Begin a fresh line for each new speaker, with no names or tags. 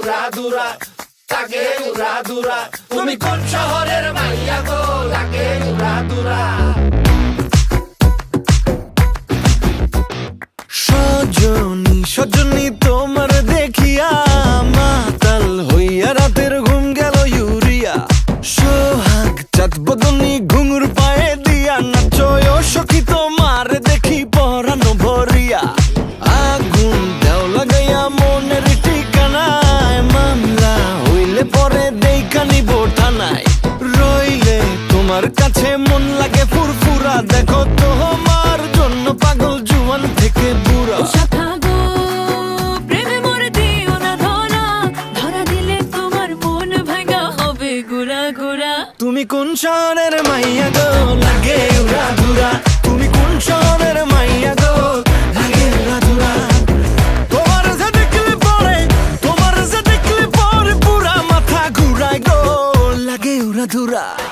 উড়া দুরা লাগে উড়া দুরা। তুমি কোন শহরের মাইয়া গো? লাগে উড়া দুরা।
হইলে নিব থানায়। রইলে তোমার কাছে মন লাগে ফুরফুরা। দেখো জন্য পাগল জুয়ান থেকে বুড়া। তুমি কোন শহরের মাইয়া গো? লাগে উড়া ধুরা। ラドラ。